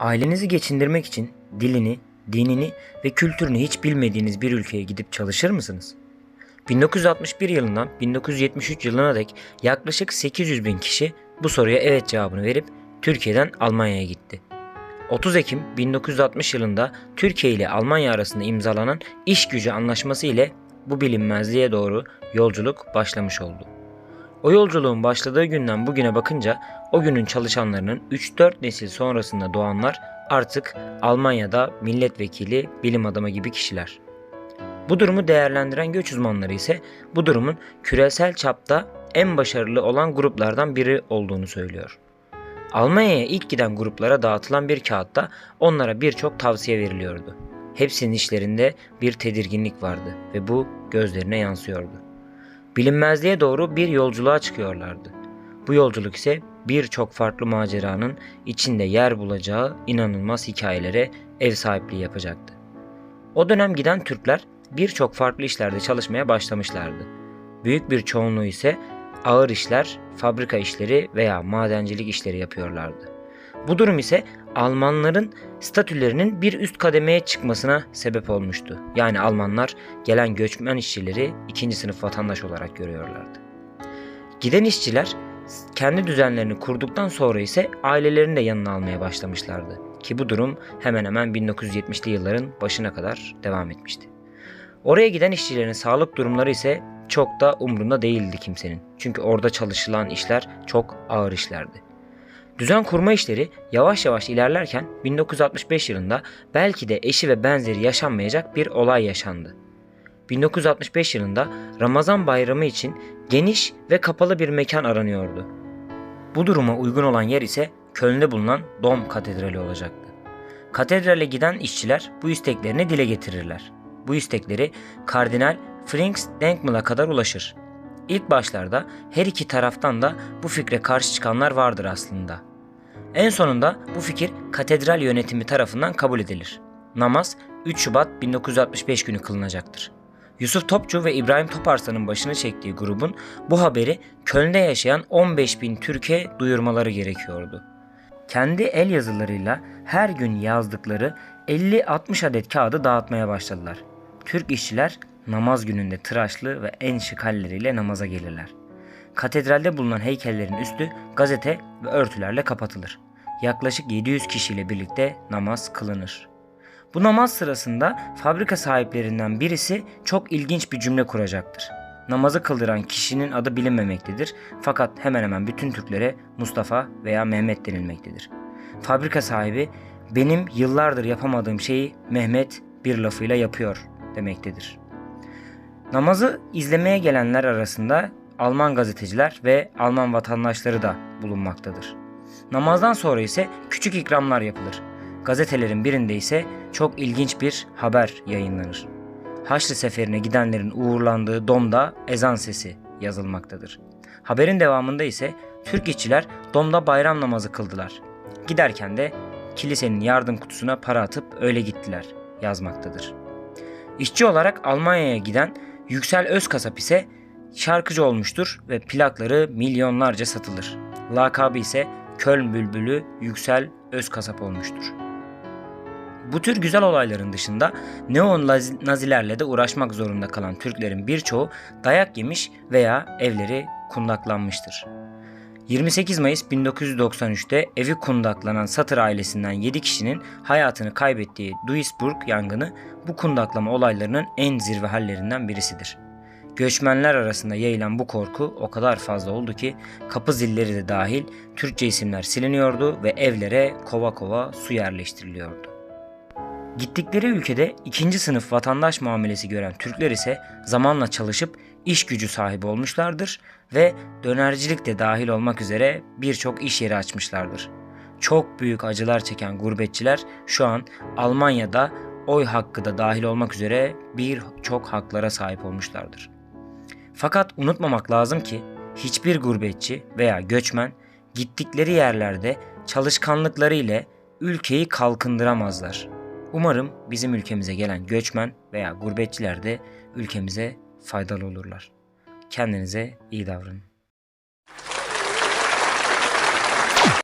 Ailenizi geçindirmek için dilini, dinini ve kültürünü hiç bilmediğiniz bir ülkeye gidip çalışır mısınız? 1961 yılından 1973 yılına dek yaklaşık 800 bin kişi bu soruya evet cevabını verip Türkiye'den Almanya'ya gitti. 30 Ekim 1960 yılında Türkiye ile Almanya arasında imzalanan iş gücü anlaşması ile bu bilinmezliğe doğru yolculuk başlamış oldu. O yolculuğun başladığı günden bugüne bakınca o günün çalışanlarının 3-4 nesil sonrasında doğanlar artık Almanya'da milletvekili, bilim adamı gibi kişiler. Bu durumu değerlendiren göç uzmanları ise bu durumun küresel çapta en başarılı olan gruplardan biri olduğunu söylüyor. Almanya'ya ilk giden gruplara dağıtılan bir kağıtta onlara birçok tavsiye veriliyordu. Hepsinin işlerinde bir tedirginlik vardı ve bu gözlerine yansıyordu. Bilinmezliğe doğru bir yolculuğa çıkıyorlardı. Bu yolculuk ise birçok farklı maceranın içinde yer bulacağı inanılmaz hikayelere ev sahipliği yapacaktı. O dönem giden Türkler birçok farklı işlerde çalışmaya başlamışlardı. Büyük bir çoğunluğu ise ağır işler, fabrika işleri veya madencilik işleri yapıyorlardı. Bu durum ise Almanların statülerinin bir üst kademeye çıkmasına sebep olmuştu. Yani Almanlar gelen göçmen işçileri ikinci sınıf vatandaş olarak görüyorlardı. Giden işçiler kendi düzenlerini kurduktan sonra ise ailelerini de yanına almaya başlamışlardı. Ki bu durum hemen hemen 1970'li yılların başına kadar devam etmişti. Oraya giden işçilerin sağlık durumları ise çok da umrunda değildi kimsenin. Çünkü orada çalışılan işler çok ağır işlerdi. Düzen kurma işleri yavaş yavaş ilerlerken 1965 yılında belki de eşi ve benzeri yaşanmayacak bir olay yaşandı. 1965 yılında Ramazan bayramı için geniş ve kapalı bir mekan aranıyordu. Bu duruma uygun olan yer ise Köln'de bulunan Dom Katedrali olacaktı. Katedrale giden işçiler bu isteklerini dile getirirler. Bu istekleri Kardinal Frings Denkmal'a kadar ulaşır. İlk başlarda her iki taraftan da bu fikre karşı çıkanlar vardır aslında. En sonunda bu fikir katedral yönetimi tarafından kabul edilir. Namaz 3 Şubat 1965 günü kılınacaktır. Yusuf Topçu ve İbrahim Toparslan'ın başını çektiği grubun bu haberi Köln'de yaşayan 15 bin Türkiye duyurmaları gerekiyordu. Kendi el yazılarıyla her gün yazdıkları 50-60 adet kağıdı dağıtmaya başladılar. Türk işçiler namaz gününde tıraşlı ve en şık halleriyle namaza gelirler. Katedralde bulunan heykellerin üstü gazete ve örtülerle kapatılır. Yaklaşık 700 kişiyle birlikte namaz kılınır. Bu namaz sırasında fabrika sahiplerinden birisi çok ilginç bir cümle kuracaktır. Namazı kıldıran kişinin adı bilinmemektedir fakat hemen hemen bütün Türklere Mustafa veya Mehmet denilmektedir. Fabrika sahibi benim yıllardır yapamadığım şeyi Mehmet bir lafıyla yapıyor demektedir. Namazı izlemeye gelenler arasında Alman gazeteciler ve Alman vatandaşları da bulunmaktadır. Namazdan sonra ise küçük ikramlar yapılır. Gazetelerin birinde ise çok ilginç bir haber yayınlanır. Haçlı seferine gidenlerin uğurlandığı domda ezan sesi yazılmaktadır. Haberin devamında ise Türk işçiler domda bayram namazı kıldılar. Giderken de kilisenin yardım kutusuna para atıp öyle gittiler yazmaktadır. İşçi olarak Almanya'ya giden Yüksel Özkasap ise şarkıcı olmuştur ve plakları milyonlarca satılır. Lakabı ise Köln Bülbülü Yüksel Özkasap olmuştur. Bu tür güzel olayların dışında neon nazilerle de uğraşmak zorunda kalan Türklerin birçoğu dayak yemiş veya evleri kundaklanmıştır. 28 Mayıs 1993'te evi kundaklanan Satır ailesinden 7 kişinin hayatını kaybettiği Duisburg yangını bu kundaklama olaylarının en zirve hallerinden birisidir. Göçmenler arasında yayılan bu korku o kadar fazla oldu ki kapı zilleri de dahil Türkçe isimler siliniyordu ve evlere kova kova su yerleştiriliyordu. Gittikleri ülkede ikinci sınıf vatandaş muamelesi gören Türkler ise zamanla çalışıp iş gücü sahibi olmuşlardır ve dönercilik de dahil olmak üzere birçok iş yeri açmışlardır. Çok büyük acılar çeken gurbetçiler şu an Almanya'da oy hakkı da dahil olmak üzere birçok haklara sahip olmuşlardır. Fakat unutmamak lazım ki hiçbir gurbetçi veya göçmen gittikleri yerlerde çalışkanlıkları ile ülkeyi kalkındıramazlar. Umarım bizim ülkemize gelen göçmen veya gurbetçiler de ülkemize faydalı olurlar. Kendinize iyi davranın.